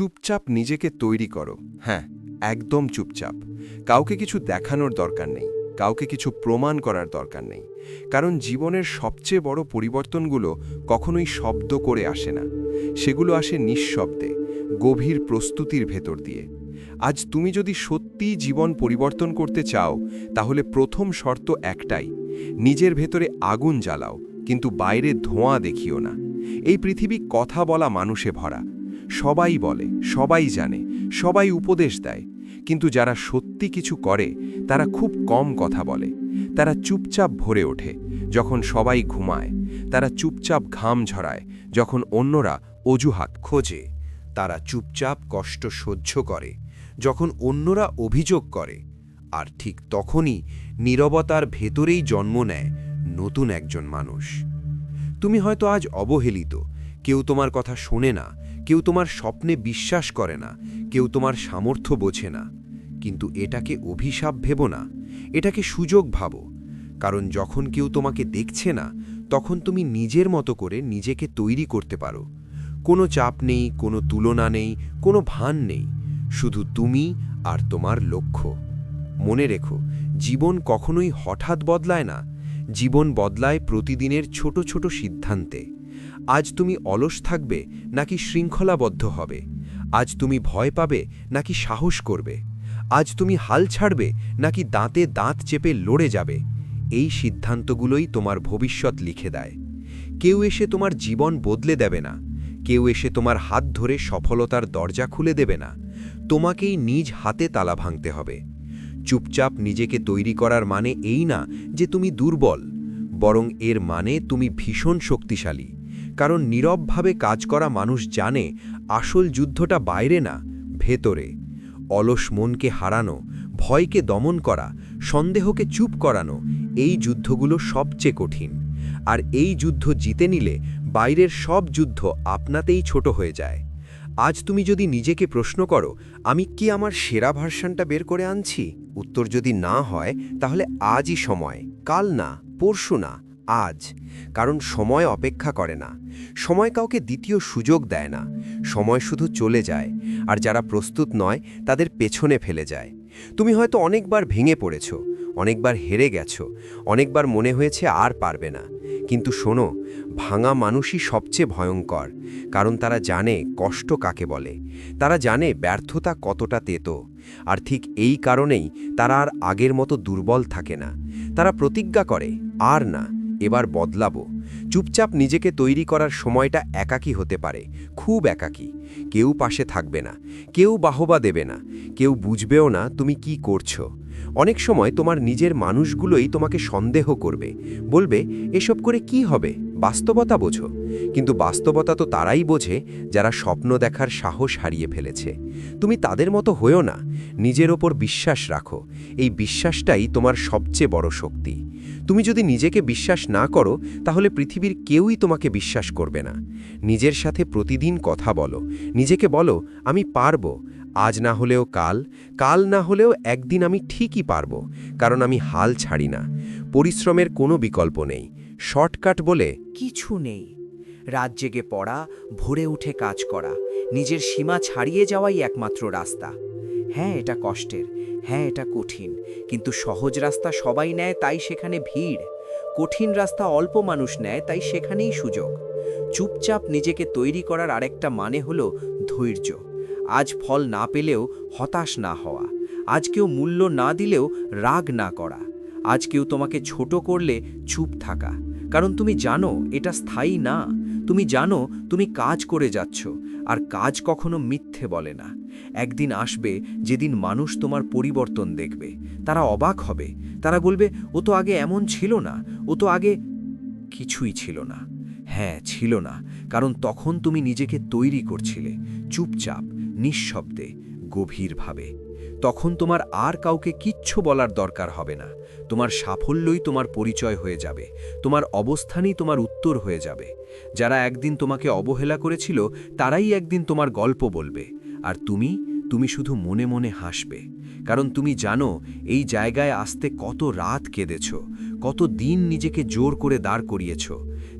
চুপচাপ নিজেকে তৈরি করো। হ্যাঁ একদম চুপচাপ। কাউকে কিছু দেখানোর দরকার নেই। কাউকে কিছু প্রমাণ করার দরকার নেই। কারণ জীবনের সবচেয়ে বড় পরিবর্তনগুলো কখনোই শব্দ করে আসে না। সেগুলো আসে নিঃশব্দে, গভীর প্রস্তুতির ভেতর দিয়ে। আজ তুমি যদি সত্যিই জীবন পরিবর্তন করতে চাও, তাহলে প্রথম শর্ত একটাই, নিজের ভেতরে আগুন জ্বালাও, কিন্তু বাইরে ধোঁয়া দেখিও না। এই পৃথিবী কথা বলা মানুষে ভরা। সবাই বলে, সবাই জানে, সবাই উপদেশ দেয়। কিন্তু যারা সত্যি কিছু করে, তারা খুব কম কথা বলে। তারা চুপচাপ ভরে ওঠে, যখন সবাই ঘুমায়। তারা চুপচাপ ঘাম ঝরায়, যখন অন্যরা অজুহাত খোঁজে। তারা চুপচাপ কষ্ট সহ্য করে, যখন অন্যরা অভিযোগ করে। আর ঠিক তখনই নীরবতার ভেতরেই জন্ম নেয় নতুন একজন মানুষ। তুমি হয়তো আজ অবহেলিত, কেউ তোমার কথা শোনে না কেউ তোমার স্বপ্নে বিশ্বাস করে না, কেউ তোমার সামর্থ্য বোঝে না। কিন্তু এটাকে অভিশাপ ভেবো না, এটাকে সুযোগ ভাবো। কারণ যখন কেউ তোমাকে দেখছে না, তখন তুমি নিজের মতো করে নিজেকে তৈরি করতে পারো। কোনো চাপ নেই, কোনো তুলনা নেই, কোনো ভান নেই। শুধু তুমি আর তোমার লক্ষ্য। মনে রেখো, জীবন কখনোই হঠাৎ বদলায় না। জীবন বদলায় প্রতিদিনের ছোট ছোট সিদ্ধান্তে। আজ তুমি অলস থাকবে, নাকি শৃঙ্খলাবদ্ধ হবে? আজ তুমি ভয় পাবে, নাকি সাহস করবে? আজ তুমি হাল ছাড়বে, নাকি দাঁতে দাঁত চেপে লড়ে যাবে? এই সিদ্ধান্তগুলোই তোমার ভবিষ্যৎ লিখে দেয়। কেউ এসে তোমার জীবন বদলে দেবে না। কেউ এসে তোমার হাত ধরে সফলতার দরজা খুলে দেবে না। তোমাকেই নিজ হাতে তালা ভাঙতে হবে। চুপচাপ নিজেকে তৈরি করার মানে এই না যে তুমি দুর্বল, বরং এর মানে তুমি ভীষণ শক্তিশালী। কারণ নীরবভাবে কাজ করা মানুষ জানে আসল যুদ্ধটা বাইরে না, ভেতরে। অলস মনকে হারানো, ভয়কে দমন করা, সন্দেহকে চুপ করানো, এই যুদ্ধগুলো সবচেয়ে কঠিন। আর এই যুদ্ধ জিতে নিলে বাইরের সব যুদ্ধ আপনাতেই ছোট হয়ে যায়। আজ তুমি যদি নিজেকে প্রশ্ন করো, আমি কি আমার সেরা ভার্সানটা বের করে আনছি? উত্তর যদি না হয়, তাহলে আজই সময়, কাল না, পরশু না। আজ, কারণ সময় অপেক্ষা করে না। সময় কাউকে দ্বিতীয় সুযোগ দেয় না। সময় শুধু চলে যায়, আর যারা প্রস্তুত নয়, তাদের পেছনে ফেলে যায়। তুমি হয়তো অনেকবার ভেঙে পড়েছ, অনেকবার হেরে গেছো, অনেকবার মনে হয়েছে আর পারবে না। কিন্তু শোনো, ভাঙা মানুষই সবচেয়ে ভয়ঙ্কর, কারণ তারা জানে কষ্ট কাকে বলে। তারা জানে ব্যর্থতা কতটা তেতো, আর ঠিক এই কারণেই তারা আর আগের মতো দুর্বল থাকে না। তারা প্রতিজ্ঞা করে, আর না। এবার বদলাবো। চুপচাপ নিজেকে তৈরি করার সময়টা একাকী হতে পারে, খুব একাকী। কেউ পাশে থাকবে না, কেউ বাহবা দেবে না, কেউ বুঝবেও না তুমি কি করছ। অনেক সময় তোমার নিজের মানুষগুলোই তোমাকে সন্দেহ করবে, বলবে, এসব করে কি হবে? বাস্তবতা বোঝো। কিন্তু বাস্তবতা তো তারাই বোঝে যারা স্বপ্ন দেখার সাহস হারিয়ে ফেলেছে। তুমি তাদের মতো হয়েও না। নিজের ওপর বিশ্বাস রাখো। এই বিশ্বাসটাই তোমার সবচেয়ে বড় শক্তি। তুমি যদি নিজেকে বিশ্বাস না করো, তাহলে পৃথিবীর কেউই তোমাকে বিশ্বাস করবে না। নিজের সাথে প্রতিদিন কথা বলো। নিজেকে বলো, আমি পারব। আজ না হলেও কাল। কাল না হলেও একদিন আমি ঠিকই পারব। কারণ আমি হাল ছাড়ি না। পরিশ্রমের কোনো বিকল্প নেই। শর্টকাট বলে কিছু নেই। রাত জেগে পড়া, ভোরে উঠে কাজ করা, নিজের সীমা ছাড়িয়ে যাওয়াই একমাত্র রাস্তা। হ্যাঁ এটা কষ্টের হ্যাঁ এটা কঠিন, কিন্তু সহজ রাস্তা সবাই নেয় তাই সেখানে ভিড়। কঠিন রাস্তা অল্প মানুষ নেয় তাই সেখানেই সুযোগ। চুপচাপ নিজেকে তৈরি করার আরেকটা মানে হলো ধৈর্য। আজ ফল না পেলেও হতাশ না হওয়া। আজ কেউ মূল্য না দিলেও রাগ না করা। আজ কেউ তোমাকে ছোট করলে চুপ থাকা। কারণ তুমি জানো, এটা স্থায়ী না। তুমি জানো, তুমি কাজ করে যাচ্ছ, আর কাজ কখনো মিথ্যে বলে না। একদিন আসবে, যেদিন মানুষ তোমার পরিবর্তন দেখবে। তারা অবাক হবে। তারা বলবে, ও তো আগে এমন ছিল না। ও তো আগে কিছুই ছিল না। হ্যাঁ ছিল না, কারণ তখন তুমি নিজেকে তৈরি করছিলে, চুপচাপ, নিঃশব্দে, গভীরভাবে। তখন তোমার আর কাউকে কিচ্ছু বলার দরকার হবে না। তোমার সাফল্যই তোমার পরিচয় হয়ে যাবে। তোমার অবস্থানই তোমার উত্তর হয়ে যাবে। যারা একদিন তোমাকে অবহেলা করেছিল, তারাই একদিন তোমার গল্প বলবে। আর তুমি তুমি শুধু মনে মনে হাসবে। কারণ তুমি জানো, এই জায়গায় আসতে কত রাত কেঁদেছ, কত দিন নিজেকে জোর করে দাঁড় করিয়েছ।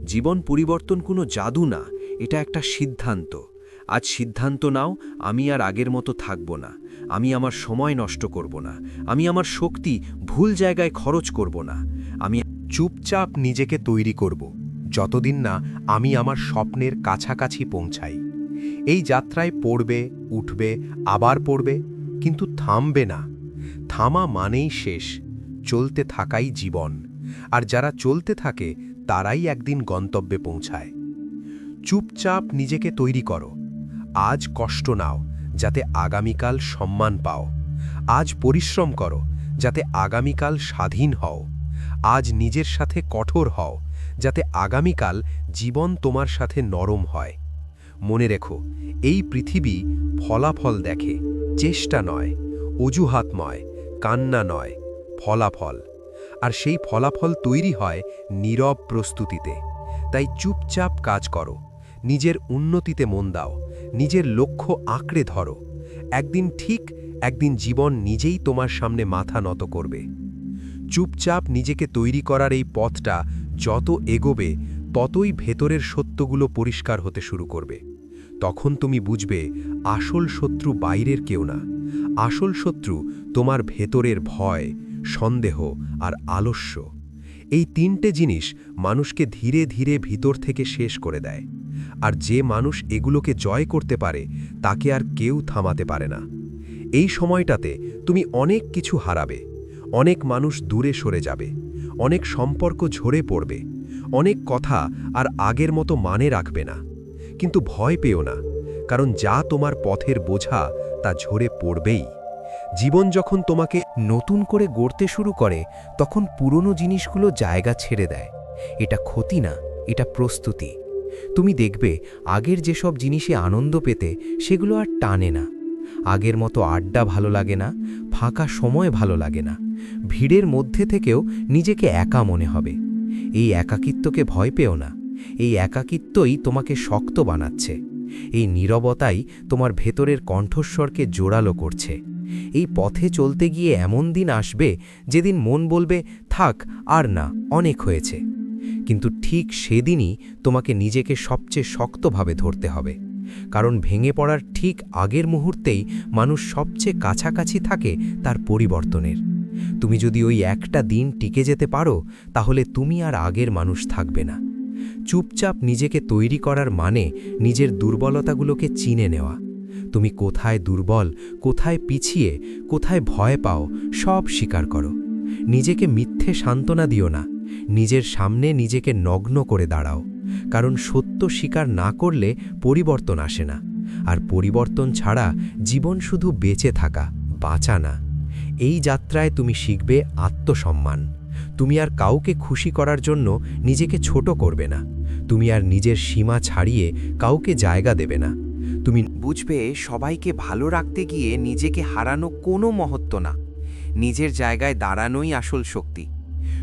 জীবন পরিবর্তন কোনো জাদু না, এটা একটা সিদ্ধান্ত। আজ সিদ্ধান্ত নাও, আমি আর আগের মতো থাকব না। আমি আমার সময় নষ্ট করব না। আমি আমার শক্তি ভুল জায়গায় খরচ করব না। আমি চুপচাপ নিজেকে তৈরি করব, যতদিন না আমি আমার স্বপ্নের কাছাকাছি পৌঁছাই। এই যাত্রায় পড়বে, উঠবে, আবার পড়বে, কিন্তু থামবে না। থামা মানেই শেষ, চলতে থাকাই জীবন। আর যারা চলতে থাকে, তারাই একদিন গন্তব্যে পৌঁছায়। চুপচাপ নিজেকে তৈরি করো। আজ কষ্ট নাও। যাতে আগামীকাল সম্মান পাও। আজ পরিশ্রম করো, যাতে আগামীকাল স্বাধীন হও। আজ নিজের সাথে কঠোর হও, যাতে আগামীকাল জীবন তোমার সাথে নরম হয়। মনে রেখো, এই পৃথিবী ফলাফল দেখে, চেষ্টা নয় অজুহাতময় কান্না নয়, ফলাফল। আর সেই ফলাফল তৈরি হয় নীরব প্রস্তুতিতে। তাই চুপচাপ কাজ করো, নিজের উন্নতিতে মন দাও নিজের লক্ষ্য আঁকড়ে ধরো। একদিন ঠিক একদিন জীবন নিজেই তোমার সামনে মাথা নত করবে। চুপচাপ নিজেকে তৈরি করার এই পথটা যত এগোবে, ততই ভেতরের সত্যগুলো পরিষ্কার হতে শুরু করবে। তখন তুমি বুঝবে, আসল শত্রু বাইরের কেউ না। আসল শত্রু তোমার ভেতরের ভয়, সন্দেহ আর আলস্য। এই তিনটে জিনিস মানুষকে ধীরে ধীরে ভিতর থেকে শেষ করে দেয়। আর যে মানুষ এগুলোকে জয় করতে পারে, তাকে আর কেউ থামাতে পারে না। এই সময়টাতে তুমি অনেক কিছু হারাবে। অনেক মানুষ দূরে সরে যাবে। অনেক সম্পর্ক ঝরে পড়বে। অনেক কথা আর আগের মতো মানে রাখবে না। কিন্তু ভয় পেও না, কারণ যা তোমার পথের বোঝা তা ঝরে পড়বেই। জীবন যখন তোমাকে নতুন করে গড়তে শুরু করে, তখন পুরনো জিনিসগুলো জায়গা ছেড়ে দেয়। এটা ক্ষতি না, এটা প্রস্তুতি। তুমি দেখবে, আগের যেসব জিনিসে আনন্দ পেতে, সেগুলো আর টানে না। আগের মতো আড্ডা ভালো লাগে না, ফাঁকা সময় ভালো লাগে না। ভিড়ের মধ্যে থেকেও নিজেকে একা মনে হবে। এই একাকিত্বকে ভয় পেও না। এই একাকিত্বই তোমাকে শক্ত বানাচ্ছে। এই নীরবতাই তোমার ভেতরের কণ্ঠস্বরকে জোরালো করছে। এই পথে চলতে গিয়ে এমন দিন আসবে যেদিন মন বলবে, থাক, আর না, অনেক হয়েছে। কিন্তু ঠিক সেদিনই তোমাকে নিজেকে সবচেয়ে শক্তভাবে ধরতে হবে। কারণ ভেঙে পড়ার ঠিক আগের মুহূর্তেই মানুষ সবচেয়ে কাছাকাছি থাকে তার পরিবর্তনের। তুমি যদি ওই একটা দিন টিকে যেতে পারো, তাহলে তুমি আর আগের মানুষ থাকবে না। চুপচাপ নিজেকে তৈরি করার মানে নিজের দুর্বলতাগুলোকে চিনে নেওয়া। তুমি কোথায় দুর্বল, কোথায় পিছিয়ে, কোথায় ভয় পাও, সব স্বীকার করো। নিজেকে মিথ্যে সান্ত্বনা দিও না। নিজের সামনে নিজেকে নগ্ন করে দাঁড়াও। কারণ সত্য স্বীকার না করলে পরিবর্তন আসে না। আর পরিবর্তন ছাড়া জীবন শুধু বেঁচে থাকা, বাঁচা না। এই যাত্রায় তুমি শিখবে আত্মসম্মান। তুমি আর কাউকে খুশি করার জন্য নিজেকে ছোট করবে না। তুমি আর নিজের সীমা ছাড়িয়ে কাউকে জায়গা দেবে না। তুমি বুঝবে, সবাইকে ভালো রাখতে গিয়ে নিজেকে হারানো কোনো মহত্ব না। নিজের জায়গায় দাঁড়ানোই আসল শক্তি।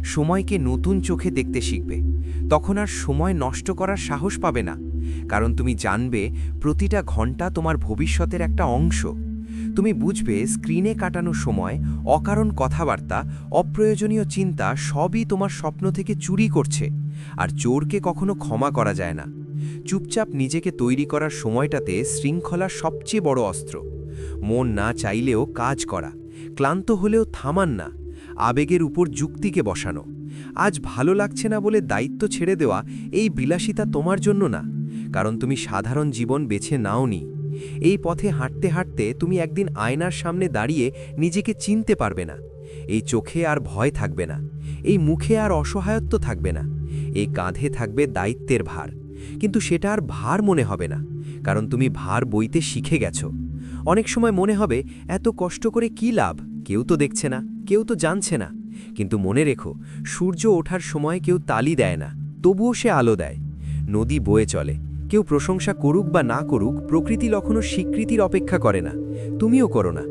সময়কে নতুন চোখে দেখতে শিখবে। তখন আর সময় নষ্ট করার সাহস পাবে না। কারণ তুমি জানবে, প্রতিটা ঘণ্টা তোমার ভবিষ্যতের একটা অংশ। তুমি বুঝবে, স্ক্রিনে কাটানো সময়, অকারণ কথাবার্তা, অপ্রয়োজনীয় চিন্তা সবই তোমার স্বপ্ন থেকে চুরি করছে। আর চোরকে কখনো ক্ষমা করা যায় না। চুপচাপ নিজেকে তৈরি করার সময়টাতে শৃঙ্খলা সবচেয়ে বড় অস্ত্র। মন না চাইলেও কাজ করা, ক্লান্ত হলেও থামান না, আবেগের উপর যুক্তিকে বসানো। আজ ভালো লাগছে না বলে দায়িত্ব ছেড়ে দেওয়া এই বিলাসিতা তোমার জন্য না, কারণ তুমি সাধারণ জীবন বেছে নাওনি। এই পথে হাঁটতে হাঁটতে তুমি একদিন আয়নার সামনে দাঁড়িয়ে নিজেকে চিনতে পারবে না। এই চোখে আর ভয় থাকবে না, এই মুখে আর অসহায়ত্ব থাকবে না, এই কাঁধে থাকবে দায়িত্বের ভার। কিন্তু সেটা আর ভার মনে হবে না, কারণ তুমি ভার বইতে শিখে গেছো। অনেক সময় মনে হবে, এত কষ্ট করে কি লাভ? কেউ তো দেখছে না, কেউ তো জানছে না। কিন্তু মনে রেখো, সূর্য ওঠার সময় কেউ তালি দেয় না, তবুও সে আলো দেয়। নদী বয়ে চলে, কেউ প্রশংসা করুক বা না করুক, প্রকৃতি কখনো স্বীকৃতির অপেক্ষা করে না, তুমিও করো না।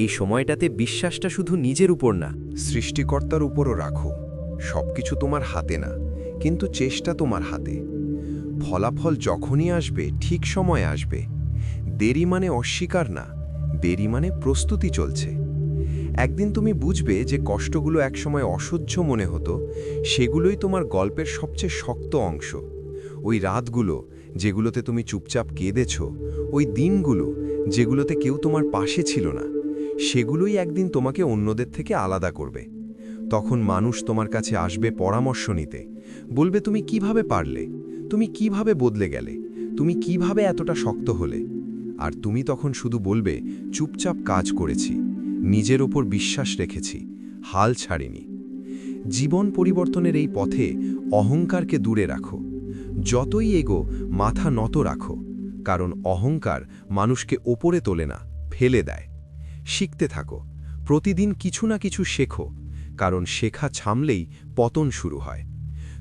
এই সময়টাতে বিশ্বাসটা শুধু নিজের উপর না, সৃষ্টিকর্তার উপরও রাখো। সবকিছু তোমার হাতে না, কিন্তু চেষ্টা তোমার হাতে। ফলাফল যখনই আসবে, ঠিক সময় আসবে। দেরি মানে অস্বীকার না, দেরি মানে প্রস্তুতি চলছে। একদিন তুমি বুঝবে যে কষ্টগুলো একসময় অসহ্য মনে হতো, সেগুলোই তোমার গল্পের সবচেয়ে শক্ত অংশ। ওই রাতগুলো যেগুলোতে তুমি চুপচাপ কেঁদেছ, ওই দিনগুলো যেগুলোতে কেউ তোমার পাশে ছিল না, সেগুলোই একদিন তোমাকে অন্যদের থেকে আলাদা করবে। তখন মানুষ তোমার কাছে আসবে পরামর্শ নিতে, বলবে তুমি কীভাবে পারলে? তুমি কীভাবে বদলে গেলে? তুমি কীভাবে এতটা শক্ত হলে? আর তুমি তখন শুধু বলবে, চুপচাপ কাজ করেছি, নিজের ওপর বিশ্বাস রেখেছি, হাল ছাড়িনি। জীবন পরিবর্তনের এই পথে অহংকারকে দূরে রাখো। যতই এগো, মাথা নত রাখো, কারণ অহংকার মানুষকে ওপরে তোলে না, ফেলে দেয়। শিখতে থাকো, প্রতিদিন কিছু না কিছু শেখো, কারণ শেখা ছামলেই পতন শুরু হয়।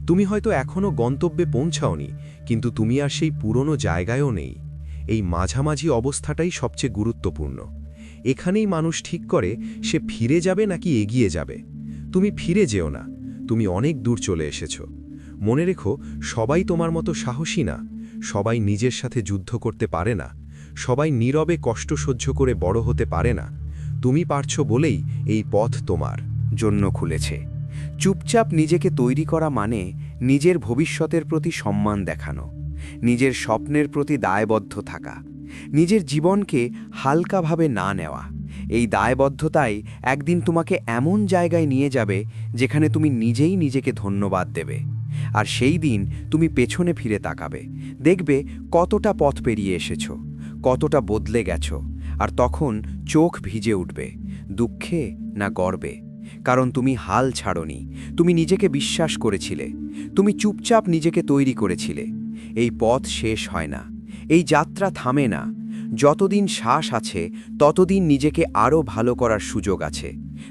তুমি হয়তো এখনও গন্তব্যে পৌঁছাওনি, কিন্তু তুমি আর সেই পুরনো জায়গায়ও নেই। এই মাঝামাঝি অবস্থাটাই সবচেয়ে গুরুত্বপূর্ণ। এখানেই মানুষ ঠিক করে, সে ফিরে যাবে নাকি এগিয়ে যাবে। তুমি ফিরে যেও না, তুমি অনেক দূর চলে এসেছ। মনে রেখো, সবাই তোমার মতো সাহসী না, সবাই নিজের সাথে যুদ্ধ করতে পারে না, সবাই নীরবে কষ্ট সহ্য করে বড় হতে পারে না। তুমি পারছ বলেই এই পথ তোমার জন্য খুলেছে। চুপচাপ নিজেকে তৈরি করা মানে নিজের ভবিষ্যতের প্রতি সম্মান দেখানো, নিজের স্বপ্নের প্রতি দায়বদ্ধ থাকা, নিজের জীবনকে হালকাভাবে না নেওয়া। এই দায়বদ্ধতাই একদিন তোমাকে এমন জায়গায় নিয়ে যাবে যেখানে তুমি নিজেই নিজেকে ধন্যবাদ দেবে। আর সেই দিন তুমি পেছনে ফিরে তাকাবে, দেখবে কতটা পথ পেরিয়ে এসেছ, কতটা বদলে গেছো, আর তখন চোখ ভিজে উঠবে, দুঃখে না গর্বে। কারণ তুমি হাল ছাড়নি, তুমি নিজেকে বিশ্বাস করেছিলে, তুমি চুপচাপ নিজেকে তৈরি করেছিলে। এই পথ শেষ হয় না, এই যাত্রা থামে না। যতদিন শ্বাস আছে, ততদিন নিজেকে আরও ভালো করার সুযোগ আছে।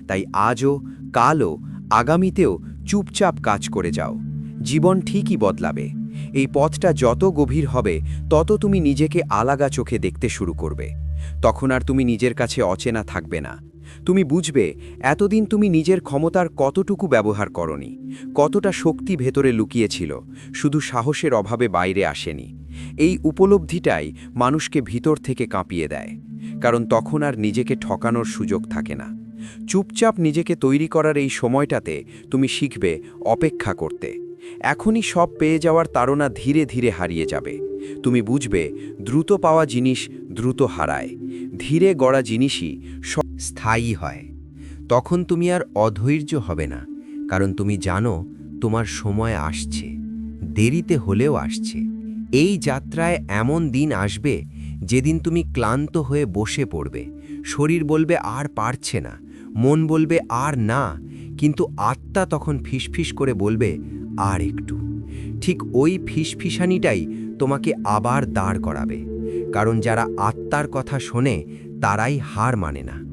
তাই আজও, কালও, আগামীতেও চুপচাপ কাজ করে যাও। জীবন ঠিকই বদলাবে। এই পথটা যত গভীর হবে, তত তুমি নিজেকে আলাগা চোখে দেখতে শুরু করবে। তখন আর তুমি নিজের কাছে অচেনা থাকবে না। তুমি বুঝবে, এতদিন তুমি নিজের ক্ষমতার কতটুকু ব্যবহার করনি, কতটা শক্তি ভেতরে লুকিয়েছিল, শুধু সাহসের অভাবে বাইরে আসেনি। এই উপলব্ধিটাই মানুষকে ভিতর থেকে কাঁপিয়ে দেয়, কারণ তখন আর নিজেকে ঠকানোর সুযোগ থাকে না। চুপচাপ নিজেকে তৈরি করার এই সময়টাতে তুমি শিখবে অপেক্ষা করতে। এখনই সব পেয়ে যাওয়ার তাড়না ধীরে ধীরে হারিয়ে যাবে। তুমি বুঝবে, দ্রুত পাওয়া জিনিস দ্রুত হারায়। ধীরে গড়া জিনিসই স্থায়ী হয়। তখন তুমি আর অধৈর্য হবে না, কারণ তুমি জানো তোমার সময় আসছে। দেরিতে হলেও আসছে। এই যাত্রায় এমন দিন আসবে যেদিন তুমি ক্লান্ত হয়ে বসে পড়বে। শরীর বলবে আর পারছে না, মন বলবে আর না, কিন্তু আত্মা তখন ফিসফিস করে বলবে আর একটু। ঠিক ওই ফিসফিসানিটাই তোমাকে আবার দাঁড় করাবে। কারণ যারা আত্মার কথা শোনে, তারাই হার মানে না।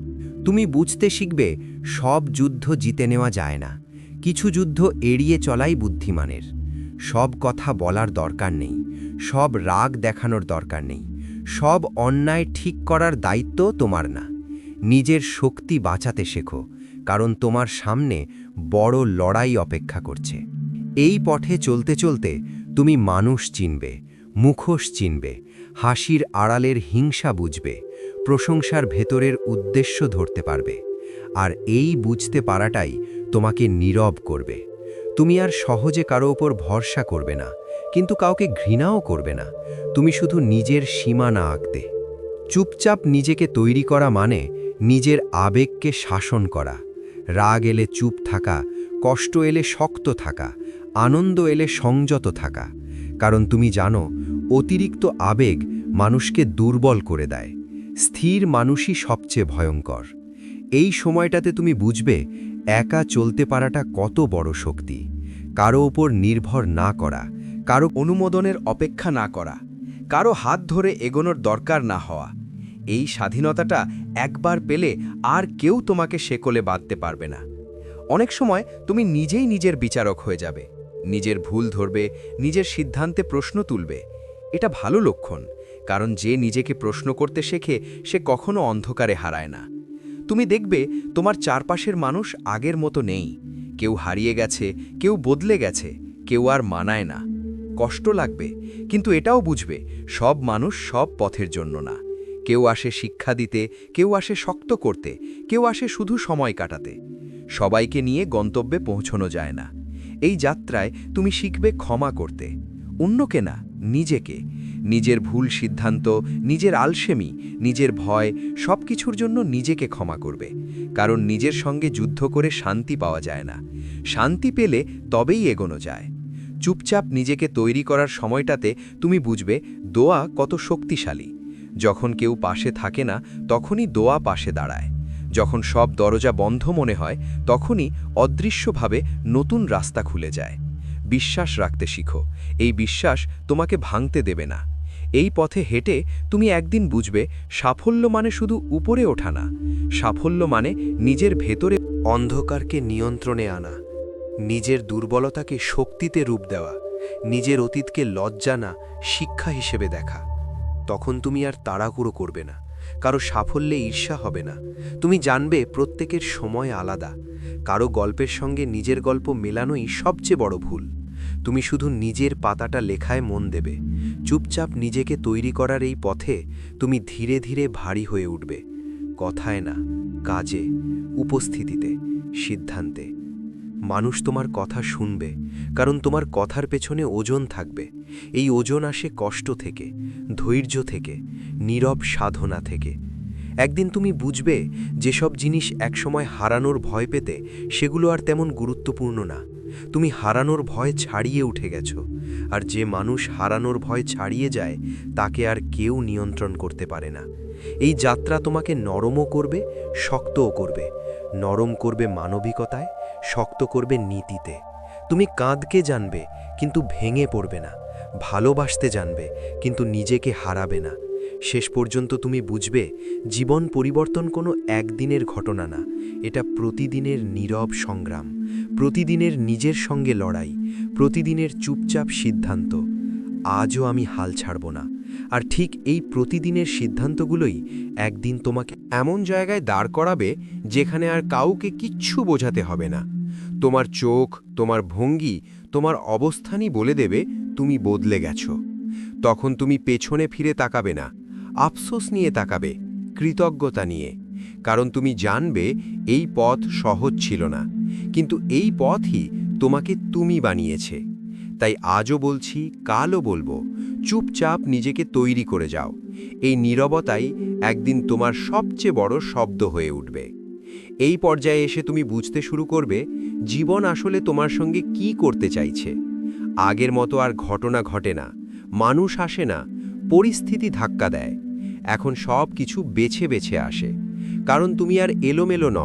তুমি বুঝতে শিখবে, সব যুদ্ধ জিতে নেওয়া যায় না। কিছু যুদ্ধ এড়িয়ে চলাই বুদ্ধিমানের। সব কথা বলার দরকার নেই। সব রাগ দেখানোর দরকার নেই। সব অন্যায় ঠিক করার দায়িত্ব তোমার না। নিজের শক্তি বাঁচাতে শেখো, কারণ তোমার সামনে বড় লড়াই অপেক্ষা করছে। এই পথে চলতে চলতে তুমি মানুষ চিনবে, মুখোশ চিনবে, হাসির আড়ালের হিংসা বুঝবে, প্রশংসার ভেতরের উদ্দেশ্য ধরতে পারবে, আর এই বুঝতে পারাটাই তোমাকে নীরব করবে। তুমি আর সহজে কারও ওপর ভরসা করবে না, কিন্তু কাউকে ঘৃণাও করবে না, তুমি শুধু নিজের সীমানা আঁকতে। চুপচাপ নিজেকে তৈরি করা মানে নিজের আবেগকে শাসন করা, রাগ এলে চুপ থাকা, কষ্ট এলে শক্ত থাকা আনন্দ এলে সংযত থাকা, কারণ তুমি জানো, অতিরিক্ত আবেগ মানুষকে দুর্বল করে দেয়, স্থির মানুষই সবচেয়ে ভয়ঙ্কর। এই সময়টাতে তুমি বুঝবে, একা চলতে পারাটা কত বড় শক্তি, কারও ওপর নির্ভর না করা, কারও অনুমোদনের অপেক্ষা না করা, কারও হাত ধরে এগোনোর দরকার না হওয়া। এই স্বাধীনতাটা একবার পেলে আর কেউ তোমাকে সেকলে বাঁধতে পারবে না। অনেক সময় তুমি নিজেই নিজের বিচারক হয়ে যাবে নিজের ভুল ধরবে, নিজের সিদ্ধান্তে প্রশ্ন তুলবে। এটা ভালো লক্ষণ, কারণ যে নিজেকে প্রশ্ন করতে শেখে, সে কখনো অন্ধকারে হারায় না। তুমি দেখবে, তোমার চারপাশের মানুষ আগের মতো নেই। কেউ হারিয়ে গেছে, কেউ বদলে গেছে, কেউ আর মানায় না। কষ্ট লাগবে, কিন্তু এটাও বুঝবে, সব মানুষ সব পথের জন্য না। কেউ আসে শিক্ষা দিতে, কেউ আসে শক্ত করতে, কেউ আসে শুধু সময় কাটাতে। সবাইকে নিয়ে গন্তব্যে পৌঁছনো যায় না। এই যাত্রায় তুমি শিখবে ক্ষমা করতে। অন্যকে না, নিজেকে। নিজের ভুল সিদ্ধান্ত, নিজের আলসেমি, নিজের ভয় সব কিছুর জন্য নিজেকে ক্ষমা করবে। কারণ নিজের সঙ্গে যুদ্ধ করে শান্তি পাওয়া যায় না। শান্তি পেলে তবেই এগোনো যায়। চুপচাপ নিজেকে তৈরি করার সময়টাতে তুমি বুঝবে, দোয়া কত শক্তিশালী। যখন কেউ পাশে থাকে না, তখনই দোয়া পাশে দাঁড়ায়। যখন সব দরজা বন্ধ মনে হয়, তখনই অদৃশ্যভাবে নতুন রাস্তা খুলে যায়। বিশ্বাস রাখতে শিখো, এই বিশ্বাস তোমাকে ভাঙতে দেবে না। এই পথে হেঁটে তুমি একদিন বুঝবে, সাফল্য মানে শুধু উপরে ওঠা না। সাফল্য মানে নিজের ভেতরে অন্ধকারকে নিয়ন্ত্রণে আনা, নিজের দুর্বলতাকে শক্তিতে রূপ দেওয়া, নিজের অতীতকে লজ্জা না, শিক্ষা হিসেবে দেখা। তখন তুমি আর তাড়াহুড়ো করবে না। কারও সাফল্যে ঈর্ষা হবে না। তুমি জানবে প্রত্যেকের সময় আলাদা। কারও গল্পের সঙ্গে নিজের গল্প মেলানোই সবচেয়ে বড় ভুল। তুমি শুধু নিজের পাতাটা লেখায় মন দেবে। চুপচাপ নিজেকে তৈরি করার এই পথে তুমি ধীরে ধীরে ভারী হয়ে উঠবে। কথায় না, কাজে, উপস্থিতিতে, সিদ্ধান্তে। মানুষ তোমার কথা শুনবে, কারণ তোমার কথার পেছনে ওজন থাকবে। এই ওজন আসে কষ্ট থেকে, ধৈর্য থেকে, নীরব সাধনা থেকে। একদিন তুমি বুঝবে, যেসব জিনিস একসময় হারানোর ভয় পেতে, সেগুলো আর তেমন গুরুত্বপূর্ণ না। তুমি হারানোর ভয় ছাড়িয়ে উঠে গেছো, আর যে মানুষ হারানোর ভয় ছাড়িয়ে যায়, তাকে আর কেউ নিয়ন্ত্রণ করতে পারে না। এই যাত্রা তোমাকে নরমও করবে, শক্তও করবে। নরম করবে মানবিকতায় শক্ত করবে নীতিতে। তুমি কাঁদকে জানবে, কিন্তু ভেঙে পড়বে না। ভালোবাসতে জানবে, কিন্তু নিজেকে হারাবে না। শেষ পর্যন্ত তুমি বুঝবে, জীবন পরিবর্তন কোনো একদিনের ঘটনা না। এটা প্রতিদিনের নীরব সংগ্রাম, প্রতিদিনের নিজের সঙ্গে লড়াই, প্রতিদিনের চুপচাপ সিদ্ধান্ত। আজও আমি হাল ছাড়ব না। আর ঠিক এই প্রতিদিনের সিদ্ধান্তগুলোই একদিন তোমাকে এমন জায়গায় দাঁড় করাবে যেখানে আর কাউকে কিচ্ছু বোঝাতে হবে না। তোমার চোখ, তোমার ভঙ্গি, তোমার অবস্থানই বলে দেবে তুমি বদলে গেছো। তখন তুমি পেছনে ফিরে তাকাবে না, আফসোস নিয়ে তাকাবে, কৃতজ্ঞতা নিয়ে। কারণ তুমি জানবে এই পথ সহজ ছিল না, কিন্তু এই পথই তোমাকে তুমি বানিয়েছে। তাই আজও বলছি, কালও বলব চুপচাপ নিজেকে তৈরি করে যাও। এই নীরবতাই একদিন তোমার সবচেয়ে বড় শব্দ হয়ে উঠবে। এই পর্যায়ে এসে তুমি বুঝতে শুরু করবে, জীবন আসলে তোমার সঙ্গে কি করতে চাইছে। আগের মতো আর ঘটনা ঘটে না, মানুষ আসে না, পরিস্থিতি ধাক্কা দেয়। এখন সব কিছু বেছে বেছে আসে। কারণ তুমি আর এলোমেলো ন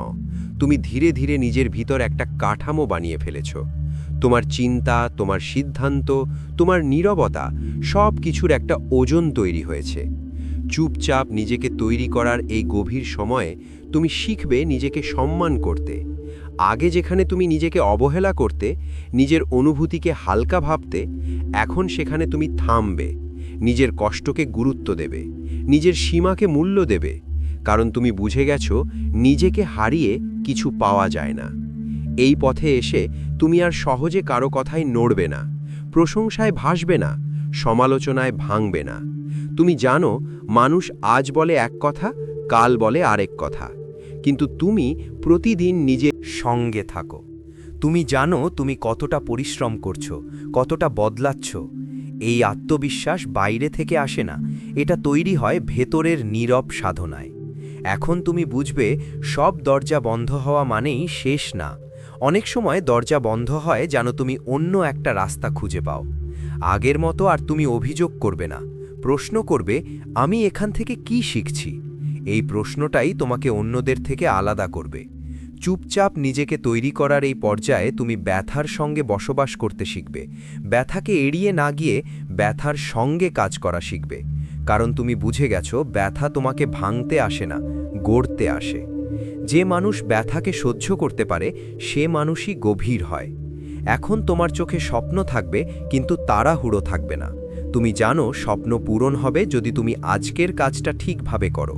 তুমি ধীরে ধীরে নিজের ভিতর একটা কাঠামো বানিয়ে ফেলেছ। তোমার চিন্তা, তোমার সিদ্ধান্ত, তোমার নীরবতা সব কিছুর একটা ওজন তৈরি হয়েছে। চুপচাপ নিজেকে তৈরি করার এই গভীর সময়ে তুমি শিখবে নিজেকে সম্মান করতে। আগে যেখানে তুমি নিজেকে অবহেলা করতে, নিজের অনুভূতিকে হালকা ভাবতে, এখন সেখানে তুমি থামবে। নিজের কষ্টকে গুরুত্ব দেবে, নিজের সীমাকে মূল্য দেবে, কারণ তুমি বুঝে গেছো নিজেকে হারিয়ে কিছু পাওয়া যায় না। এই পথে এসে তুমি আর সহজে কারও কথায় নড়বে না, প্রশংসায় ভাসবে না, সমালোচনায় ভাঙবে না। তুমি জানো, মানুষ আজ বলে এক কথা, কাল বলে আরেক কথা। কিন্তু তুমি প্রতিদিন নিজে সঙ্গে থাকো। তুমি জানো, তুমি কতটা পরিশ্রম করছ, কতটা বদলাচ্ছ। এই আত্মবিশ্বাস বাইরে থেকে আসে না, এটা তৈরি হয় ভেতরের নীরব সাধনায়। এখন তুমি বুঝবে, সব দরজা বন্ধ হওয়া মানেই শেষ না। অনেক সময় দরজা বন্ধ হয় যেন তুমি অন্য একটা রাস্তা খুঁজে পাও। আগের মতো আর তুমি অভিযোগ করবে না। প্রশ্ন করবে, আমি এখান থেকে কি শিখছি? এই প্রশ্নটাই তোমাকে অন্যদের থেকে আলাদা করবে। চুপচাপ নিজেকে তৈরি করার এই পর্যায়ে তুমি ব্যথার সঙ্গে বসবাস করতে শিখবে। ব্যথাকে এড়িয়ে না গিয়ে ব্যথার সঙ্গে কাজ করা শিখবে। কারণ তুমি বুঝে গেছো, ব্যথা তোমাকে ভাঙতে আসে না, গড়তে আসে। যে মানুষ ব্যথাকে সহ্য করতে পারে, সে মানুষই গভীর হয়। এখন তোমার চোখে স্বপ্ন থাকবে, কিন্তু তাড়াহুড়ো থাকবে না। তুমি জানো, স্বপ্ন পূরণ হবে যদি তুমি আজকের কাজটা ঠিকভাবে করো।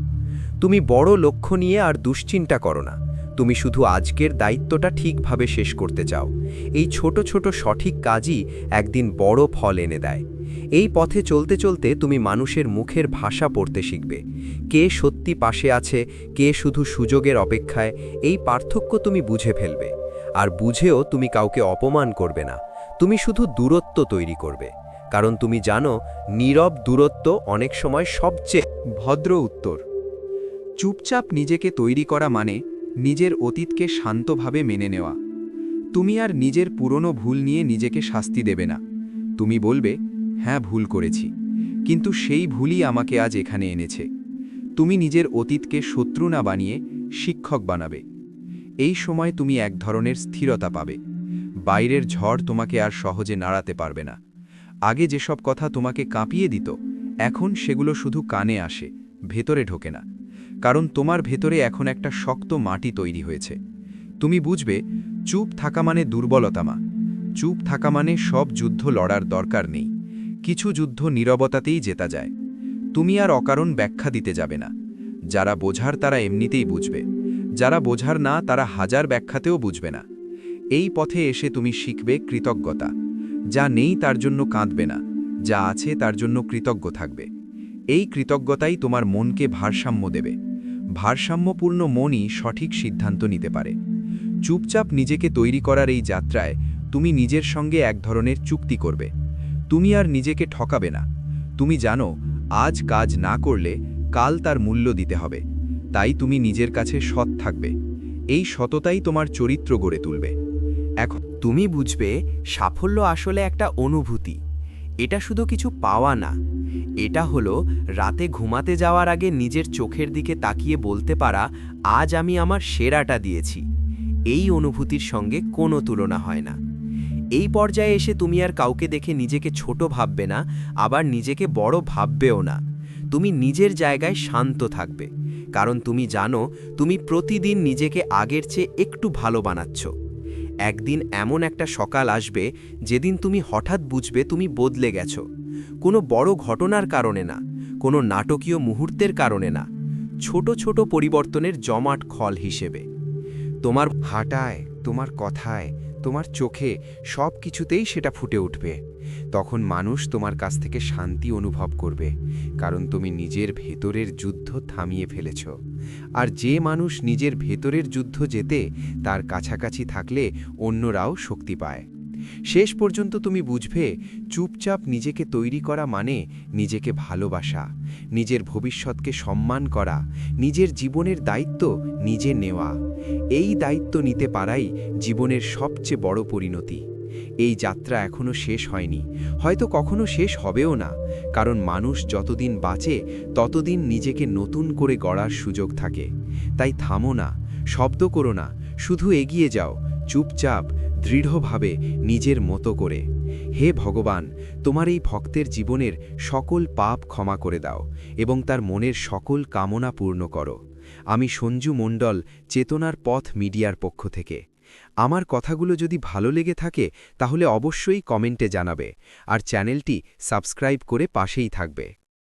তুমি বড় লক্ষ্য নিয়ে আর দুশ্চিন্তা করো না। তুমি শুধু আজকের দায়িত্বটা ঠিকভাবে শেষ করতে চাও। এই ছোট ছোট সঠিক কাজই একদিন বড় ফল এনে দেয়। এই পথে চলতে চলতে তুমি মানুষের মুখের ভাষা পড়তে শিখবে। কে সত্যি পাশে আছে, কে শুধু সুযোগের অপেক্ষায়, এই পার্থক্য তুমি বুঝে ফেলবে। আর বুঝেও তুমি কাউকে অপমান করবে না। তুমি শুধু দূরত্ব তৈরি করবে। কারণ তুমি জানো, নীরব দূরত্ব অনেক সময় সবচেয়ে ভদ্র উত্তর। চুপচাপ নিজেকে তৈরি করা মানে নিজের অতীতকে শান্তভাবে মেনে নেওয়া। তুমি আর নিজের পুরনো ভুল নিয়ে নিজেকে শাস্তি দেবে না। তুমি বলবে হ্যাঁ ভুল করেছি। কিন্তু সেই ভুলই আমাকে আজ এখানে এনেছে। তুমি নিজের অতীতকে শত্রু না বানিয়ে শিক্ষক বানাবে। এই সময় তুমি এক ধরনের স্থিরতা পাবে। বাইরের ঝড় তোমাকে আর সহজে নাড়াতে পারবে না। আগে যেসব কথা তোমাকে কাঁপিয়ে দিত, এখন সেগুলো শুধু কানে আসে, ভেতরে ঢোকে না। কারণ তোমার ভেতরে এখন একটা শক্ত মাটি তৈরি হয়েছে। তুমি বুঝবে, চুপ থাকা মানে দুর্বলতা মা। চুপ থাকা মানে সব যুদ্ধ লড়ার দরকার নেই। কিছু যুদ্ধ নীরবতাতেই জেতা যায়। তুমি আর অকারণ ব্যাখ্যা দিতে যাবে না। যারা বোঝার তারা এমনিতেই বুঝবে। যারা বোঝার না, তারা হাজার ব্যাখ্যাতেও বুঝবে না। এই পথে এসে তুমি শিখবে কৃতজ্ঞতা। যা নেই তার জন্য কাঁদবে না। যা আছে তার জন্য কৃতজ্ঞ থাকবে। এই কৃতজ্ঞতাই তোমার মনকে ভারসাম্য দেবে। ভারসাম্যপূর্ণ মনই সঠিক সিদ্ধান্ত নিতে পারে। চুপচাপ নিজেকে তৈরি করার এই যাত্রায় তুমি নিজের সঙ্গে এক ধরনের চুক্তি করবে। তুমি আর নিজেকে ঠকাবে না। তুমি জানো, আজ কাজ না করলে কাল তার মূল্য দিতে হবে। তাই তুমি নিজের কাছে সৎ থাকবে। এই সততাই তোমার চরিত্র গড়ে তুলবে। এখন তুমি বুঝবে, সাফল্য আসলে একটা অনুভূতি। এটা শুধু কিছু পাওয়া না, এটা হলো রাতে ঘুমাতে যাওয়ার আগে নিজের চোখের দিকে তাকিয়ে বলতে পারা, আজ আমি আমার সেরাটা দিয়েছি। এই অনুভূতির সঙ্গে কোনো তুলনা হয় না। এই পর্যায়ে এসে তুমি আর কাউকে দেখে নিজেকে ছোট ভাববে না, আবার নিজেকে বড় ভাববেও না। তুমি নিজের জায়গায় শান্ত থাকবে, কারণ তুমি জানো, তুমি প্রতিদিন নিজেকে আগের চেয়ে একটু ভালো বানাচ্ছ। একদিন এমন একটা সকাল আসবে যেদিন তুমি হঠাৎ বুঝবে তুমি বদলে গেছ। কোনো বড় ঘটনার কারণে না, কোনো নাটকীয় মুহূর্তের কারণে না, ছোট ছোট পরিবর্তনের জমাট খল হিসেবে। তোমার হাঁটায়, তোমার কথায় তোমার চোখে সব কিছুতেই সেটা ফুটে উঠবে। তখন মানুষ তোমার কাছ থেকে শান্তি অনুভব করবে, কারণ তুমি নিজের ভেতরের যুদ্ধ থামিয়ে ফেলেছ। আর যে মানুষ নিজের ভেতরের যুদ্ধ যেতে তার কাছাকাছি থাকলে অন্যরাও শক্তি পায়। শেষ পর্যন্ত তুমি বুঝবে, চুপচাপ নিজেকে তৈরি করা মানে নিজেকে ভালোবাসা, নিজের ভবিষ্যৎকে সম্মান করা, নিজের জীবনের দায়িত্ব নিজে নেওয়া। এই দায়িত্ব নিতে পারাই জীবনের সবচেয়ে বড় পরিণতি। এই যাত্রা এখনও শেষ হয়নি, হয়তো কখনো শেষ হবেও না, কারণ মানুষ যতদিন বাঁচে, ততদিন নিজেকে নতুন করে গড়ার সুযোগ থাকে। তাই থামো না, শব্দ করো না, শুধু এগিয়ে যাও চুপচাপ, দৃঢ়ভাবে নিজের মতো করে। হে ভগবান, তোমার এই ভক্তের জীবনের সকল পাপ ক্ষমা করে দাও এবং তার মনের সকল কামনা পূর্ণ করো। আমি সঞ্জু মণ্ডল, চেতনার পথ মিডিয়ার পক্ষ থেকে। আমার কথাগুলো যদি ভালো লেগে থাকে, তাহলে অবশ্যই কমেন্টে জানাবে। আর চ্যানেলটি সাবস্ক্রাইব করে পাশেই থাকবে।